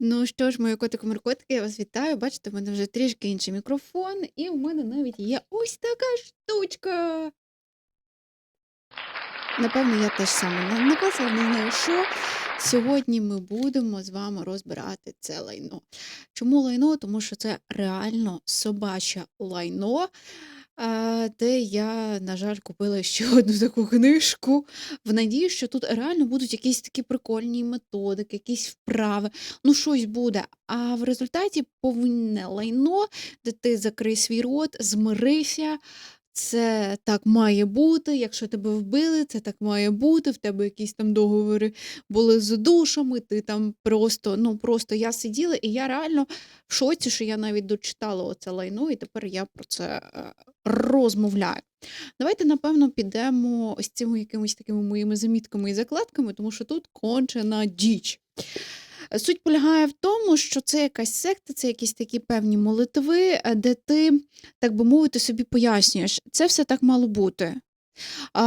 Ну що ж, мої котики-моркотики, я вас вітаю. Бачите, в мене вже трішки інший мікрофон, і в мене навіть є ось така штучка. Напевно, я теж саме на- наклацала, не знаю що. Сьогодні ми будемо з вами розбирати це лайно. Чому лайно? Тому що це реально собаче лайно. Е, Де я, на жаль, купила ще одну таку книжку в надії, що тут реально будуть якісь такі прикольні методики, якісь вправи, ну щось буде. А в результаті повинне лайно, де ти закрий свій рот, змирися. Це так має бути. Якщо тебе вбили, це так має бути. В тебе якісь там договори були з душами. Ти там просто, ну просто я сиділа, і я реально в шоці, що я навіть дочитала оце лайно, і тепер я про це е, розмовляю. Давайте, напевно, підемо ось цими якимись такими моїми замітками і закладками, тому що тут кончена діч. Суть полягає в тому, що це якась секта, це якісь такі певні молитви, е, де ти, так би мовити, собі пояснюєш, це все так мало бути.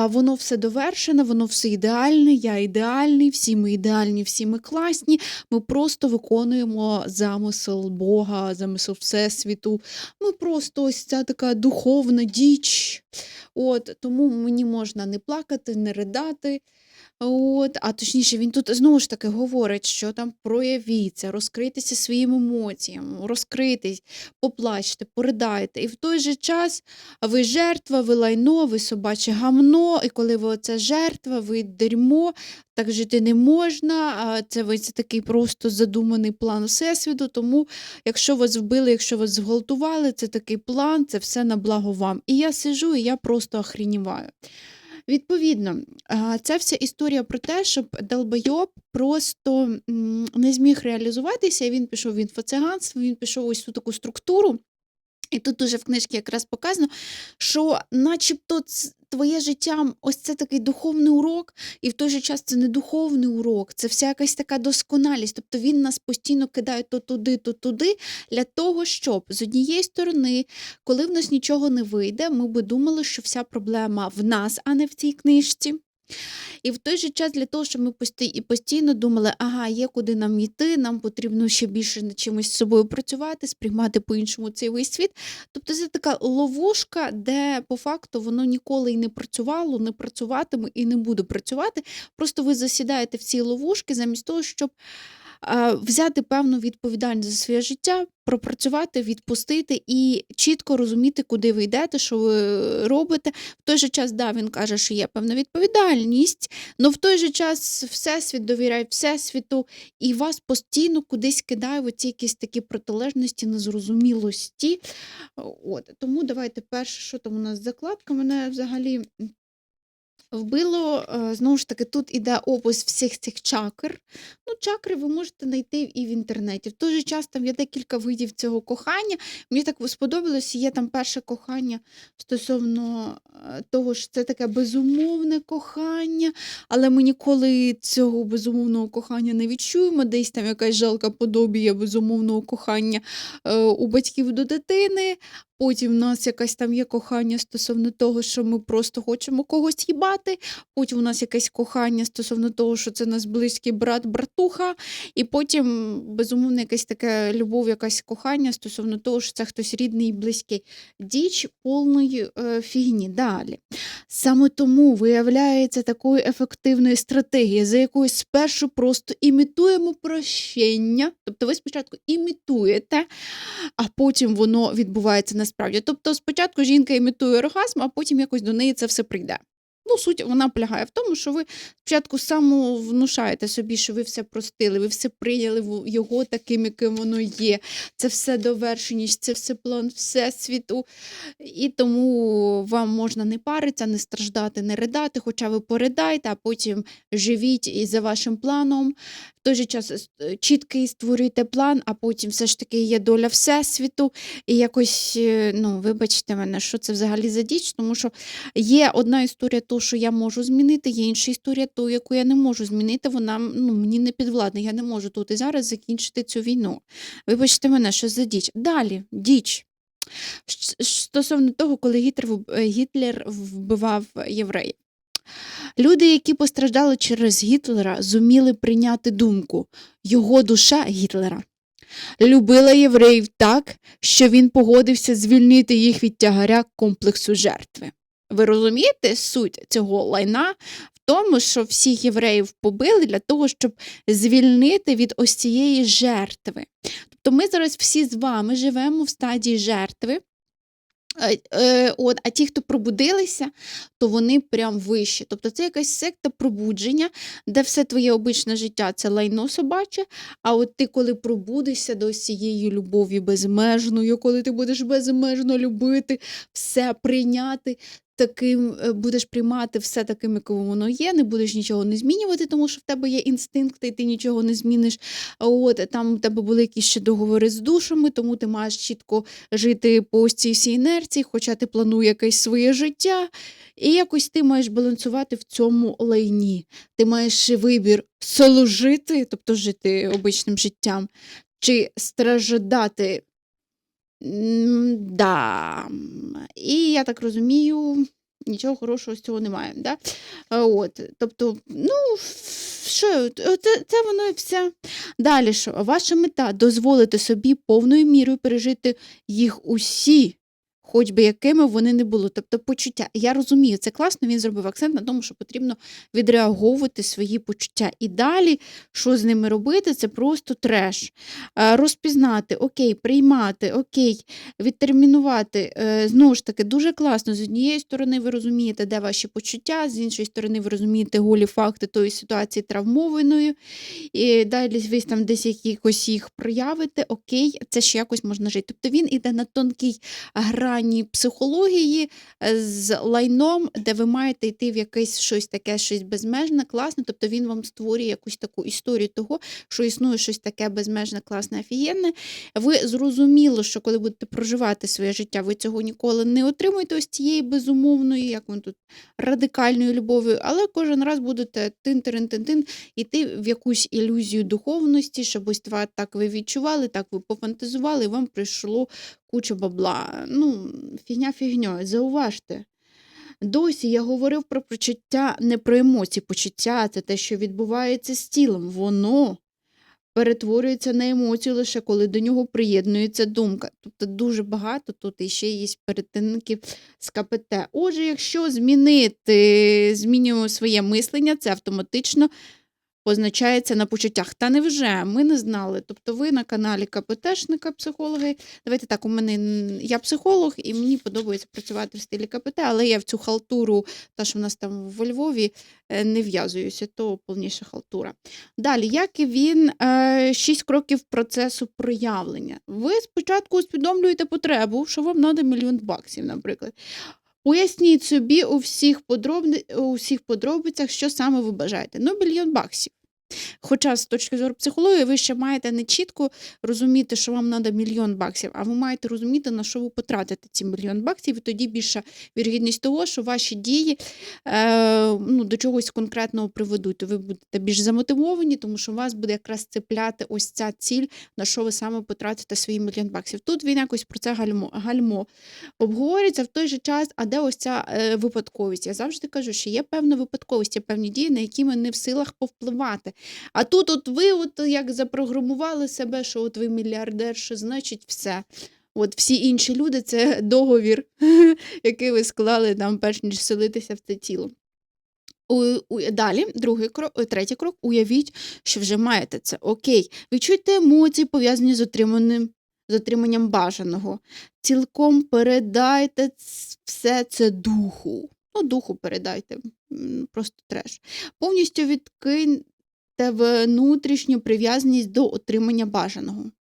Воно все довершене, воно все ідеальне, я ідеальний, всі ми ідеальні, всі ми класні. Ми просто виконуємо замисел Бога, замисел Всесвіту. Ми просто ось ця така духовна діч. От, тому мені можна не плакати, не ридати. От, а точніше, він тут знову ж таки говорить, що там проявіться, розкрийтеся своїм емоціям, розкритись, поплачте, поридайте. І в той же час ви жертва, ви лайно, ви собаче гамно, і коли ви оце жертва, ви дерьмо, так жити не можна. Це ви це такий просто задуманий план Всесвіту. Тому, якщо вас вбили, якщо вас зґвалтували, це такий план, це все на благо вам. І я сижу, і я просто охрініваю. Відповідно, це вся історія про те, щоб долбойоб просто не зміг реалізуватися, він пішов в інфоциганство, він пішов ось цю таку структуру. І тут уже в книжці якраз показано, що начебто твоє життя ось це такий духовний урок, і в той же час це не духовний урок, це вся якась така досконалість. Тобто він нас постійно кидає то туди, то туди, для того, щоб з однієї сторони, коли в нас нічого не вийде, ми би думали, що вся проблема в нас, а не в цій книжці. І в той же час для того, щоб ми пості- постійно думали, ага, є куди нам йти, нам потрібно ще більше над чимось з собою працювати, сприймати по-іншому цей весь світ. Тобто це така ловушка, де по факту воно ніколи і не працювало, не працюватиме і не буде працювати. Просто ви засідаєте в цій ловушки замість того, щоб взяти певну відповідальність за своє життя, пропрацювати, відпустити і чітко розуміти, куди ви йдете, що ви робите. В той же час, да, він каже, що є певна відповідальність, але в той же час всесвіт довіряє всесвіту, і вас постійно кудись кидає оці якісь такі протилежності, незрозумілості. От. Тому давайте перше, що там у нас закладка. Мене взагалі Вбило, е, знову ж таки, тут іде опис всіх цих чакр. Ну, чакри ви можете знайти і в інтернеті. В той же час там є декілька видів цього кохання. Мені так сподобалось, є там перше кохання стосовно е, того, що це таке безумовне кохання, але ми ніколи цього безумовного кохання не відчуємо. Десь там якась жалка подобія безумовного кохання е, у батьків до дитини. Потім в нас якась там є кохання стосовно того, що ми просто хочемо когось їбати. Потім у нас якесь кохання стосовно того, що це наш близький брат, братуха. І потім, безумовно, якесь таке любов, якесь кохання стосовно того, що це хтось рідний і близький. Діч повної е, фігні. Далі. Саме тому виявляється такою ефективною стратегією, за якою спершу просто імітуємо прощення. Тобто ви спочатку імітуєте, а потім воно відбувається насправді. Тобто спочатку жінка імітує оргазм, а потім якось до неї це все прийде. Ну, суть вона полягає в тому, що ви спочатку самовнушаєте собі, що ви все простили, ви все прийняли його таким, яким воно є. Це все довершеність, це все план Всесвіту. І тому вам можна не паритися, не страждати, не ридати, хоча ви поридайте, а потім живіть і за вашим планом. В той же час е, чіткий створюєте план, а потім все ж таки є доля Всесвіту. І якось, е, ну, вибачте мене, що це взагалі за діч, тому що є одна історія, що я можу змінити, є інша історія, ту, яку я не можу змінити, вона ну, мені не підвладна. Я не можу тут і зараз закінчити цю війну. Вибачте мене, що за діч. Далі, діч. Стосовно того, коли е, Гітлер вбивав євреїв. Люди, які постраждали через Гітлера, зуміли прийняти думку його душа Гітлера. Любила євреїв так, що він погодився звільнити їх від тягаря комплексу жертви. Ви розумієте суть цього лайна в тому, що всіх євреїв побили для того, щоб звільнити від ось цієї жертви. Тобто ми зараз всі з вами живемо в стадії жертви. Е, е, От, а ті, хто пробудилися, то вони прям вищі. Тобто це якась секта пробудження, де все твоє обичне життя це лайно собаче. А от ти, коли пробудешся до цієї любові безмежної, коли ти будеш безмежно любити, все прийняти. Таким е, будеш приймати все таким, яким воно є, не будеш нічого не змінювати, тому що в тебе є інстинкти, і ти нічого не зміниш. От там у тебе були якісь ще договори з душами, тому ти маєш чітко жити по цій всій інерції, хоча ти плануєш якесь своє життя, і якось ти маєш балансувати в цьому лайні. Ти маєш вибір служити, тобто жити обичним життям, чи страждати. Да. І я так розумію, нічого хорошого з цього немає. Да? От, тобто, ну, що, це, це воно і все. Далі що? Ваша мета дозволити собі повною мірою пережити їх усі, хоч би якими вони не були. Тобто почуття. Я розумію, це класно, він зробив акцент на тому, що потрібно відреаговувати свої почуття. І далі, що з ними робити, це просто треш. Е, Розпізнати, окей, приймати, окей, відтермінувати. Е, Знову ж таки, дуже класно. З однієї сторони, ви розумієте, де ваші почуття, з іншої сторони, ви розумієте голі факти тої ситуації травмованої. І далі ви там десь якось їх проявите, окей, це ще якось можна жити. Тобто він іде на тонкий тонкій грані психології е, з лайном, де ви маєте йти в якесь щось таке, щось безмежне, класне. Тобто він вам створює якусь таку історію того, що існує щось таке безмежне, класне, офігенне. Ви зрозуміло, що коли будете проживати своє життя, ви цього ніколи не отримуєте ось цієї безумовної, як він тут радикальної любові, але кожен раз будете тин-тин-тин-тин іти в якусь ілюзію духовності, щоб ось так ви відчували, так ви пофантазували, і вам прийшло куча бабла. Ну, фігня фігньою, зауважте. Досі я говорив про почуття, не про емоції. Почуття це те, що відбувається з тілом. Воно перетворюється на емоцію лише коли до нього приєднується думка. Тобто дуже багато тут іще є перетинків з КПТ. Отже, якщо змінити, змінюємо своє мислення, це автоматично позначається на почуттях. Та невже ми не знали? Тобто ви на каналі КПТшника психологи. Давайте так, у мене я психолог, і мені подобається працювати в стилі КПТ, але я в цю халтуру, та що в нас там во Львові, е, не в'язуюся, то повніша халтура. Далі, як і він, е, шість кроків процесу проявлення. Ви спочатку усвідомлюєте потребу, що вам треба мільйон баксів, наприклад. Поясніть собі у всіх подробицях, що саме ви бажаєте. Ну, мільйон баксів. Хоча з точки зору психології ви ще маєте не чітко розуміти, що вам треба мільйон баксів, а ви маєте розуміти, на що ви потратите ці мільйон баксів, і тоді більша вірогідність того, що ваші дії е, ну, до чогось конкретного приведуть. Ви будете більш замотивовані, тому що вас буде якраз цепляти ось ця ціль, на що ви саме потратите свої мільйон баксів. Тут він якось про це гальмо, гальмо обговорюється в той же час, а де ось ця е, випадковість? Я завжди кажу, що є певна випадковість, є певні дії, на які ми не в силах повпливати. А тут, от ви, от як запрограмували себе, що от ви мільярдер, що значить все. От всі інші люди це договір, який ви склали там, перш ніж селитися в це тіло. Далі, другий крок, е, третій крок, уявіть, що вже маєте це. Окей, відчуйте емоції, пов'язані з отриманим, з отриманням бажаного. Цілком передайте все це духу. Ну, духу передайте, просто треш. Повністю відкиньте внутрішню прив'язаність до отримання бажаного.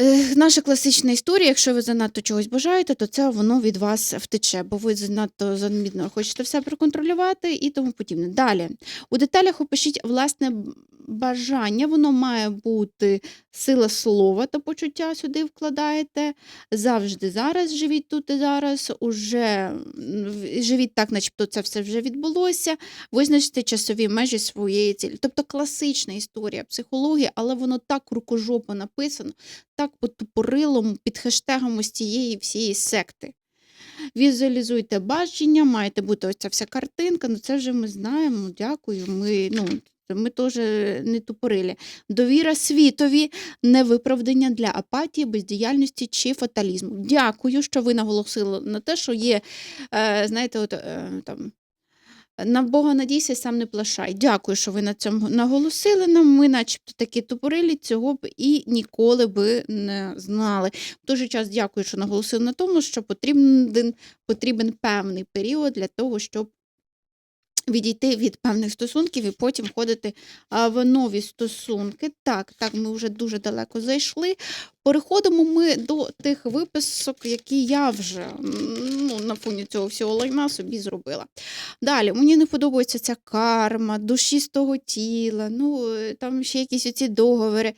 Е, Наша класична історія, якщо ви занадто чогось бажаєте, то це воно від вас втече, бо ви занадто занадмірно хочете все проконтролювати і тому подібне. Далі, у деталях опишіть власне бажання, воно має бути сила слова та почуття сюди вкладаєте. Завжди зараз живіть тут і зараз, уже живіть так, начебто це все вже відбулося. Визначте часові межі своєї цілі. Тобто класична історія психології, але воно так рукожопо написано, так по тупорилому, під хештегом ось цієї всієї секти. Візуалізуйте бачення, маєте бути ось ця вся картинка. Ну це вже ми знаємо. Дякую. Ми, ну, ми теж не тупорилі. Довіра світові, невиправдання для апатії, бездіяльності чи фаталізму. Дякую, що ви наголосили на те, що є, е, знаєте, от е, там. На Бога надійся, сам не плашай. Дякую, що ви на цьому наголосили нам. Ми, начебто, такі тупорилі, цього б і ніколи би не знали. В той же час дякую, що наголосили на тому, що потрібен, потрібен певний період для того, щоб відійти від певних стосунків і потім входити в нові стосунки. Так, так, ми вже дуже далеко зайшли. Переходимо ми до тих виписок, які я вже ну, на фоні цього всього лайна собі зробила. Далі, мені не подобається ця карма, душі з того тіла, ну, е, там ще якісь оці договори.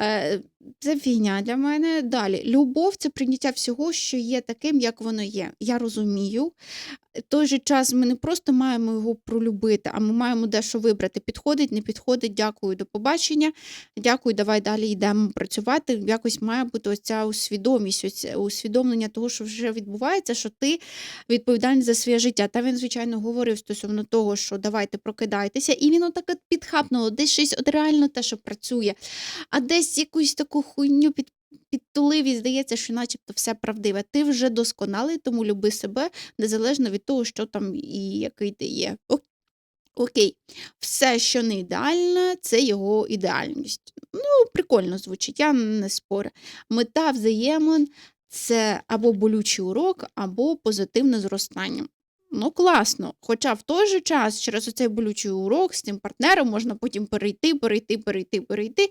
Е, Це фігня для мене. Далі, любов це прийняття всього, що є таким, як воно є. Я розумію. В той же час ми не просто маємо його пролюбити, а ми маємо дещо вибрати. Підходить, не підходить, дякую, до побачення. Дякую, давай далі йдемо працювати. Якось має бути ось ця усвідомість, це усвідомлення того, що вже відбувається, що ти відповідальний за своє життя. Та він, звичайно, говорив стосовно того, що давайте прокидайтеся, і він отак от підхапнуло, десь щось от реально те, що працює, а десь якусь таку хуйню під. Підтулив і здається, що начебто все правдиве. Ти вже досконалий, тому люби себе незалежно від того, що там і який ти є. О- Окей, все, що не ідеальне, це його ідеальність. Ну, прикольно звучить, я не спорю. Мета взаємин це або болючий урок, або позитивне зростання. Ну, класно. Хоча в той же час через оцей болючий урок з цим партнером можна потім перейти, перейти, перейти, перейти.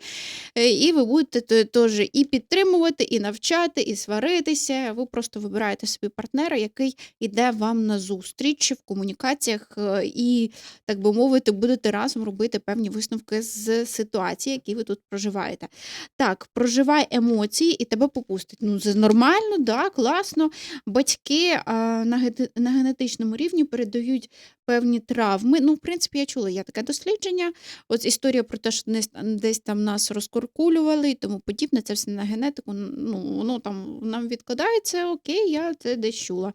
Е, І ви будете теж і підтримувати, і навчати, і сваритися. Ви просто вибираєте собі партнера, який іде вам на зустріч в комунікаціях, е, і, так би мовити, будете разом робити певні висновки з ситуації, які ви тут проживаєте. Так, проживай емоції і тебе попустить. Ну, це нормально, да, класно. Батьки на, на генетичному рівні передають певні травми. Ну, в принципі, я чула, я таке дослідження. Ось історія про те, що десь, там нас розкуркулювали і тому подібне, це все на генетику. Ну, воно там нам відкладається, окей, я це десь чула.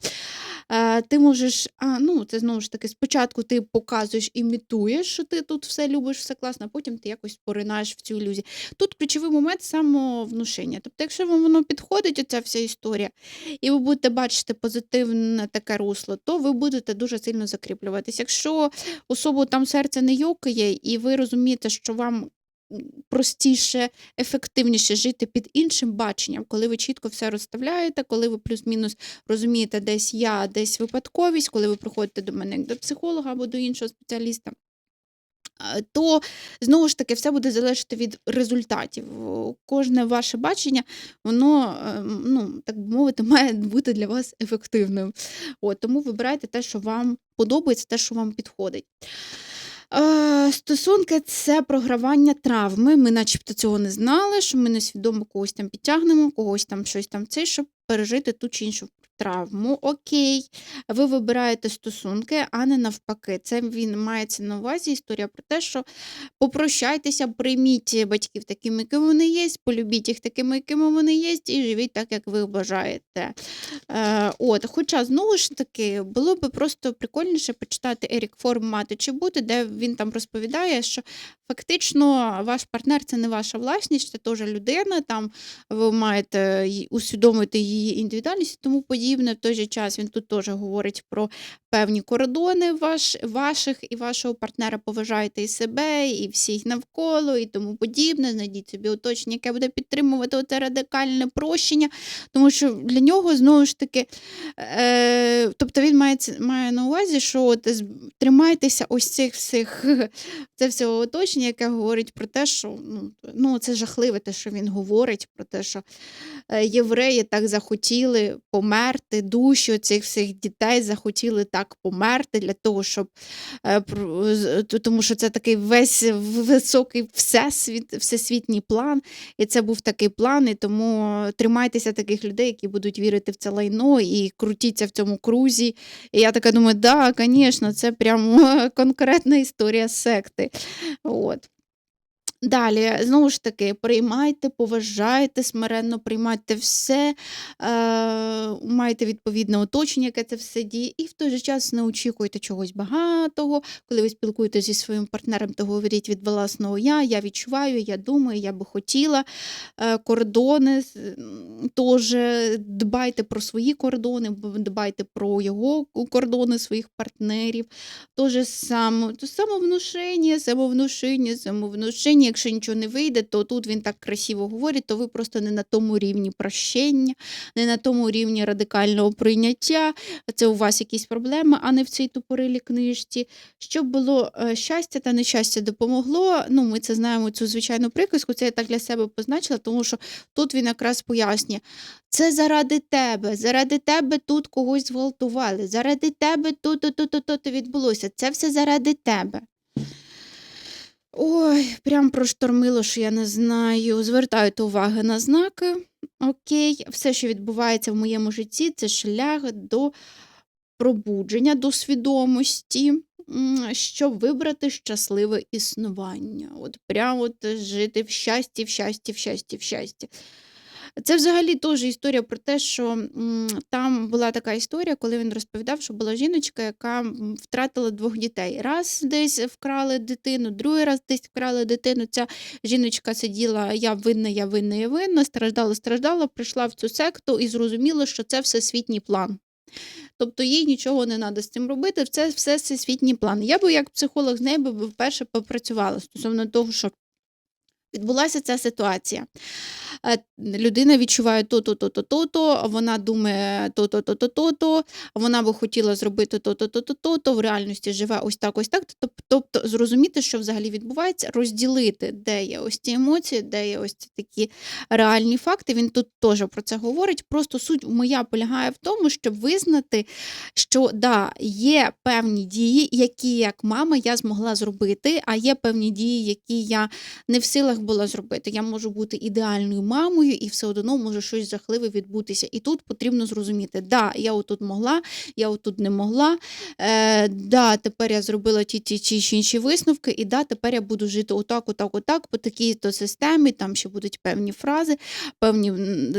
Е, ти можеш, ну, це знову ж таки, спочатку ти показуєш, імітуєш, що ти тут все любиш, все класно, а потім ти якось поринаєш в цю ілюзію. Тут ключовий момент самовнушення. Тобто, якщо вам воно підходить, оця вся історія, і ви будете бачити позитивне таке русло, то ви будете дуже сильно закріплюватись. Якщо особу там серце не йокає, і ви розумієте, що вам простіше, ефективніше жити під іншим баченням, коли ви чітко все розставляєте, коли ви плюс-мінус розумієте, десь я, десь випадковість, коли ви приходите до мене як до психолога або до іншого спеціаліста. То знову ж таки все буде залежати від результатів. Кожне ваше бачення, воно, е, ну, так би мовити, має бути для вас ефективним. От, тому вибирайте те, що вам подобається, те, що вам підходить. Е, Стосунки це програвання травми. Ми начебто цього не знали, що ми несвідомо когось там підтягнемо, когось там щось там цей, щоб пережити ту чи іншу травму. Окей, ви вибираєте стосунки, а не навпаки. Це він мається на увазі історія про те, що попрощайтеся, прийміть батьків такими, якими вони є, полюбіть їх такими, якими вони є, і живіть так, як ви бажаєте. Е, от, хоча, знову ж таки, було би просто прикольніше почитати Ерік Форм мати чи бути, де він там розповідає, що фактично ваш партнер це не ваша власність, це теж людина, там ви маєте усвідомити її індивідуальність і тому подібне. В той же час він тут теж говорить про певні кордони ваш, ваших і вашого партнера. Поважайте і себе, і всіх навколо, і тому подібне. Знайдіть собі оточення, яке буде підтримувати це радикальне прощення, тому що для нього знову ж таки, е, тобто він має, має на увазі, що от, тримайтеся ось цих всіх це всього оточення, яке говорить про те, що ну, ну це жахливе, те, що він говорить, про те, що е, євреї так захотіли померти, душі цих всіх дітей захотіли так померти для того, щоб е, тому що це такий весь високий всесвіт, всесвітній план, і це був такий план, і тому тримайтеся таких людей, які будуть вірити в це лайно і крутіться в цьому крузі. І я така думаю, да, звісно, це прямо конкретна історія секти. От. Далі, знову ж таки, приймайте, поважайте, смиренно приймайте все, е, майте відповідне оточення, яке це все діє, і в той же час не очікуйте чогось багатого. Коли ви спілкуєтеся зі своїм партнером, то говоріть від власного я, я відчуваю, я думаю, я би хотіла. Е, кордони теж дбайте про свої кордони, дбайте про його кордони своїх партнерів. Тоже само, то самовнушення, самовнушення, самовнушення. Якщо нічого не вийде, то тут він так красиво говорить, то ви просто не на тому рівні прощення, не на тому рівні радикального прийняття. Це у вас якісь проблеми, а не в цій тупорилій книжці. Щоб було е, щастя та нещастя допомогло. Ну, ми це знаємо, цю звичайну приказку. Це я так для себе позначила, тому що тут він якраз пояснює. Це заради тебе, заради тебе тут когось зґвалтували, заради тебе тут, то, то, то, то відбулося. Це все заради тебе. Ой, прям проштормило, що я не знаю. Звертайте уваги на знаки. Окей, все, що відбувається в моєму житті, це шлях до пробудження, до свідомості, щоб вибрати щасливе існування. От прямо от жити в щасті, в щасті, в щасті, в щасті. Це взагалі теж історія про те, що там була така історія, коли він розповідав, що була жіночка, яка втратила двох дітей. Раз десь вкрали дитину, другий раз десь вкрали дитину. Ця жіночка сиділа, я винна, я винна, я винна, страждала, страждала, прийшла в цю секту і зрозуміла, що це всесвітній план. Тобто їй нічого не треба з цим робити, це все всесвітній план. Я би як психолог з нею би вперше попрацювала стосовно того, що відбулася ця ситуація. Е, Людина відчуває то-то, то-то, вона думає то-то, то-то, то-то, вона би хотіла зробити то-то, то-то, то-то, в реальності живе ось так, ось так. Тобто зрозуміти, що взагалі відбувається, розділити, де є ось ці емоції, де є ці такі реальні факти. Він тут теж про це говорить. Просто суть моя полягає в тому, щоб визнати, що да, є певні дії, які як мама я змогла зробити, а є певні дії, які я не в силах була зробити. Я можу бути ідеальною мамою, і все одно може щось жахливе відбутися. І тут потрібно зрозуміти, да, я отут могла, я отут не могла. Е, да, тепер я зробила ті, ті, чи інші висновки, і да, тепер я буду жити отак, отак, отак, по такій то системі. Там ще будуть певні фрази, певні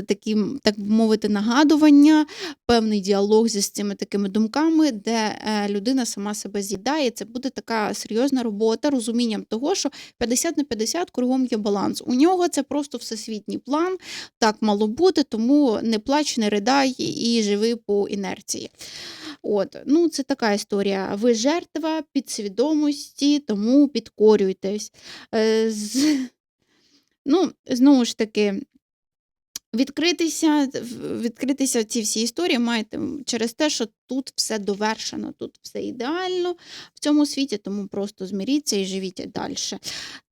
такі, так би мовити, нагадування, певний діалог зі цими такими думками, де е, людина сама себе з'їдає. Це буде така серйозна робота, розумінням того, що 50 на 50 кругом є баланс. У нього це просто всесвітній план, так мало бути, тому не плач, не ридай і живи по інерції. От, ну це така історія. Ви жертва підсвідомості, тому підкорюйтесь. Е, з... Ну, знову ж таки, відкритися, відкритися ці всі історії маєте через те, що тут все довершено, тут все ідеально в цьому світі, тому просто змиріться і живіть далі.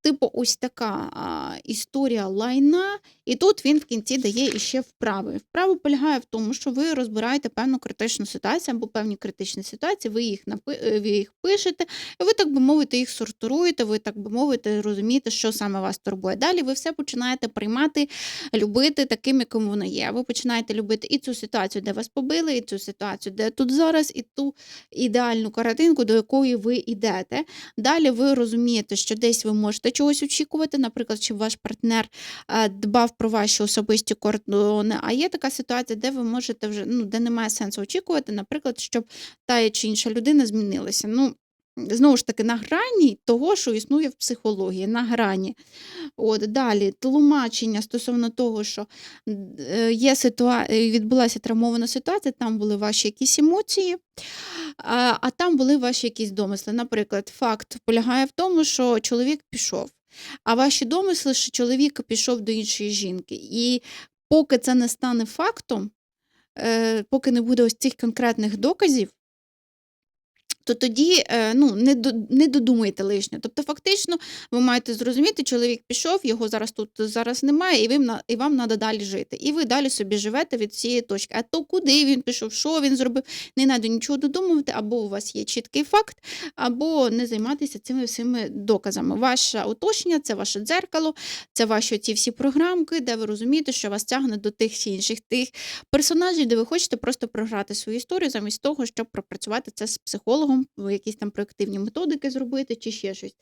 Типу, ось така а, історія лайна, і тут він в кінці дає іще вправи. Вправа полягає в тому, що ви розбираєте певну критичну ситуацію або певні критичні ситуації, ви їх напи... е, ви їх пишете, і ви, так би мовити, їх сортуєте, ви, так би мовити, розумієте, що саме вас турбує. Далі ви все починаєте приймати, любити таким, яким воно є. Ви починаєте любити і цю ситуацію, де вас побили, і цю ситуацію, де тут зараз, і ту ідеальну картинку, до якої ви йдете. Далі ви розумієте, що десь ви можете чогось очікувати, наприклад, щоб ваш партнер е, дбав про ваші особисті кордони. А є така ситуація, де ви можете вже ну, де немає сенсу очікувати, наприклад, щоб та чи інша людина змінилася. Ну, Знову ж таки, на грані того, що існує в психології, на грані. От, далі, тлумачення стосовно того, що е, є ситуа... е, відбулася травмована ситуація, там були ваші якісь емоції, а, а там були ваші якісь домисли. Наприклад, факт полягає в тому, що чоловік пішов, а ваші домисли, що чоловік пішов до іншої жінки. І поки це не стане фактом, е, поки не буде ось цих конкретних доказів, то тоді е, ну, не, не додумуєте лишнього. Тобто, фактично, ви маєте зрозуміти, чоловік пішов, його зараз тут зараз немає, і, ви, і вам треба далі жити. І ви далі собі живете від цієї точки. А то куди він пішов, що він зробив, не треба нічого додумувати, або у вас є чіткий факт, або не займатися цими всіми доказами. Ваше оточення це ваше дзеркало, це ваші ці всі програмки, де ви розумієте, що вас тягне до тих чи інших тих персонажів, де ви хочете просто програти свою історію, замість того, щоб пропрацювати це з психологом психологом, якісь там проактивні методики зробити чи ще щось.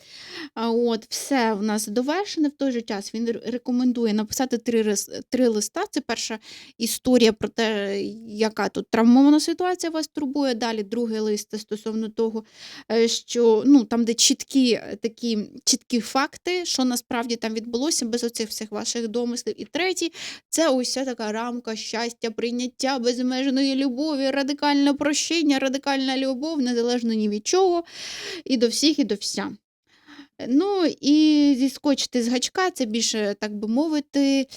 От, все в нас довершене. В той же час він рекомендує написати три, три листа. Це перша історія про те, яка тут травмована ситуація вас турбує. Далі другий лист стосовно того, е, що ну, там, де чіткі е, такі чіткі факти, що насправді там відбулося, без оцих всіх ваших домислів. І третій це ось така рамка щастя, прийняття, безмежної любові, радикальне прощення, радикальна любов, незалежно ні від чого, і до всіх, і до вся. Ну і зіскочити з гачка, це більше, так би мовити,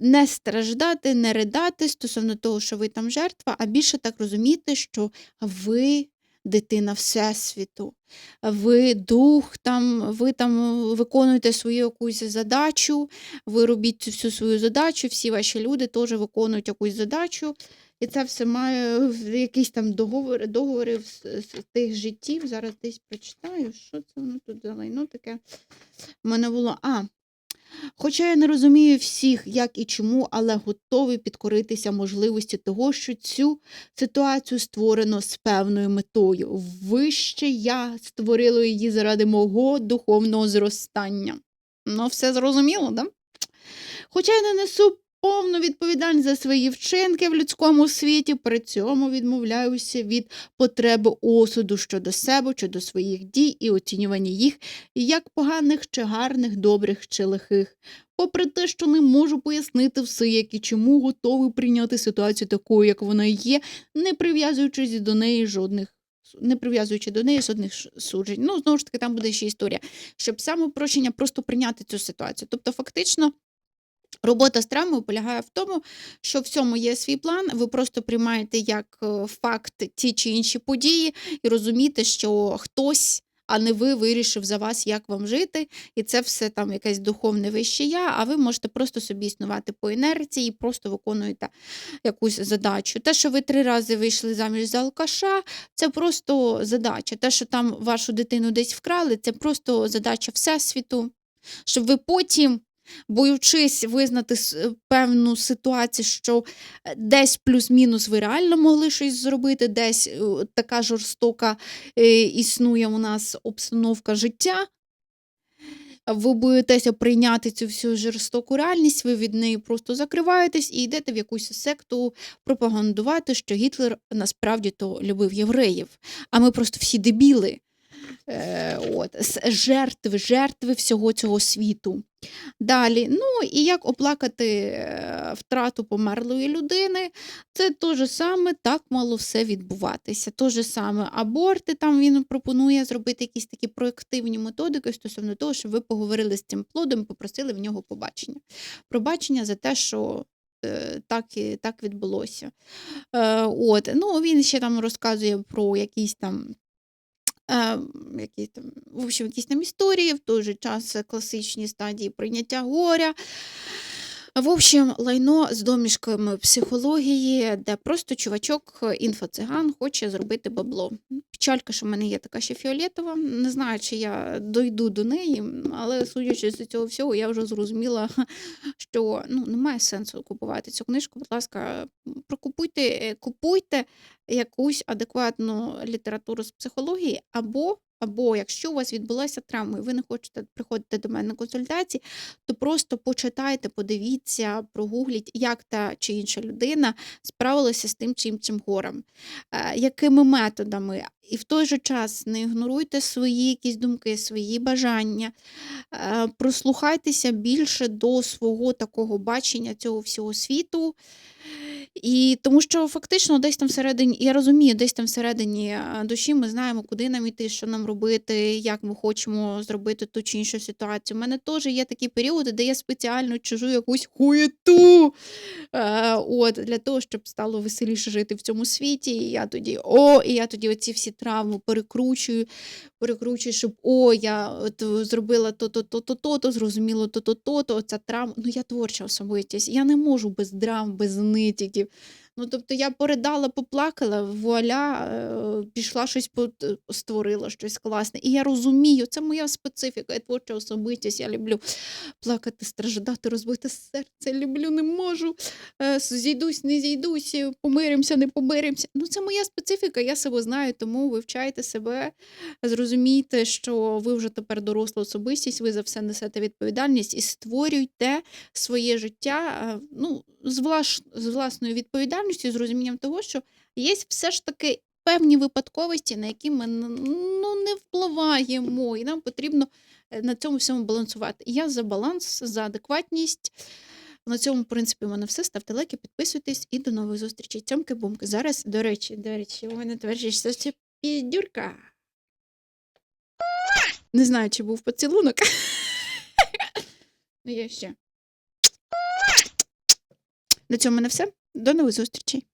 не страждати, не ридати стосовно того, що ви там жертва, а більше так розуміти, що ви дитина Всесвіту, ви дух, там, ви там виконуєте свою якусь задачу, ви робіть всю свою задачу, всі ваші люди теж виконують якусь задачу. І це все має в- якісь там договори, договори з, з тих життів. Зараз десь прочитаю, що це воно тут за лайно таке. У мене було. А, Хоча я не розумію всіх, як і чому, але готовий підкоритися можливості того, що цю ситуацію створено з певною метою. Вище я створило її заради мого духовного зростання. Ну, все зрозуміло, да? Хоча я не несу повну відповідальність за свої вчинки в людському світі, при цьому відмовляюся від потреби осуду щодо себе, щодо своїх дій і оцінювання їх як поганих чи гарних, добрих чи лихих. Попри те, що не можу пояснити все, як і чому готовий прийняти ситуацію такою, як вона є, не прив'язуючись до неї жодних. Не прив'язуючи до неї жодних суджень. Ну, знову ж таки, там буде ще історія, щоб самопрощення просто прийняти цю ситуацію. Тобто, фактично, Робота з травмою полягає в тому, що в цьому є свій план. Ви просто приймаєте як е, факт ті чи інші події і розумієте, що хтось, а не ви, вирішив за вас, як вам жити, і це все там якесь духовне вище я, а ви можете просто собі існувати по інерції і просто виконуєте якусь задачу. Те, що ви три рази вийшли заміж за алкаша, це просто задача. Те, що там вашу дитину десь вкрали, це просто задача Всесвіту, щоб ви потім боючись визнати е, певну ситуацію, що е, десь плюс-мінус ви реально могли щось зробити, десь е, така жорстока існує у нас обстановка життя. Ви боїтеся прийняти цю всю жорстоку реальність, ви від неї просто закриваєтесь і йдете в якусь секту пропагандувати, що Гітлер насправді то любив євреїв, а ми просто всі дебіли. Е, от, жертви, жертви всього цього світу. Далі, ну і як оплакати е, втрату померлої людини, це те же саме, так мало все відбуватися. Те же саме аборти, там він пропонує зробити якісь такі проактивні методики стосовно того, щоб ви поговорили з цим плодом попросили в нього побачення. Пробачення за те, що. е, Так, так відбулося. От. Ну, він ще там розказує про якісь там які там, в общем, якісь там історії, в той же час е, класичні стадії прийняття горя. В общем, лайно з домішками психології, де просто чувачок, е, інфоциган, хоче зробити бабло. Печалька, що в мене є така ще фіолетова. Не знаю, чи я дойду до неї, але судячи з цього всього, я вже зрозуміла, що ну, немає сенсу купувати цю книжку. Будь ласка, прокупуйте, е, купуйте якусь адекватну літературу з психології, або, або якщо у вас відбулася травма, і ви не хочете приходити до мене на консультації, то просто почитайте, подивіться, прогугліть, як та чи інша людина справилася з тим чи іншим горем, е, якими методами. І в той же час не ігноруйте свої якісь думки, свої бажання, е, прослухайтеся більше до свого такого бачення цього всього світу. І тому що фактично десь там всередині, я розумію, десь там всередині е, душі ми знаємо, куди нам іти, що нам робити, як ми хочемо зробити ту чи іншу ситуацію. У мене теж є такі періоди, де я спеціально чужу якусь хуєту е, от, для того, щоб стало веселіше жити в цьому світі. І я тоді, о, і я тоді оці всі травми перекручую, перекручую, щоб о, я от зробила то-то, то-то, то-то, зрозуміло то-то, то-то, оця травма. Ну, я творча особистість. Я не можу без драм, без нитіків. Ну, тобто я поридала, поплакала, вуаля, е, пішла щось е, створила, щось класне. І я розумію, це моя специфіка, я творча особистість, я люблю плакати, страждати, розбите серце, люблю, не можу. Е, зійдусь, не зійдусь, помиримося, не помиримося. Ну, це моя специфіка, я себе знаю, тому вивчайте себе, зрозумійте, що ви вже тепер доросла особистість, ви за все несете відповідальність і створюйте своє життя ну, з, влаш, з власною відповідальністю, з розумінням того, що є все ж таки певні випадковості, на які ми ну, не впливаємо, і нам потрібно е, на цьому всьому балансувати. Я за баланс, за адекватність. На цьому, в принципі, у мене все. Ставте лайки, підписуйтесь і до нових зустрічей. Цьомки-бумки. Зараз, до речі, до речі, у мене тверджує, що це підюрка. Не знаю, чи був поцілунок. Ну, є ще. На цьому в мене все. До нових зустрічей.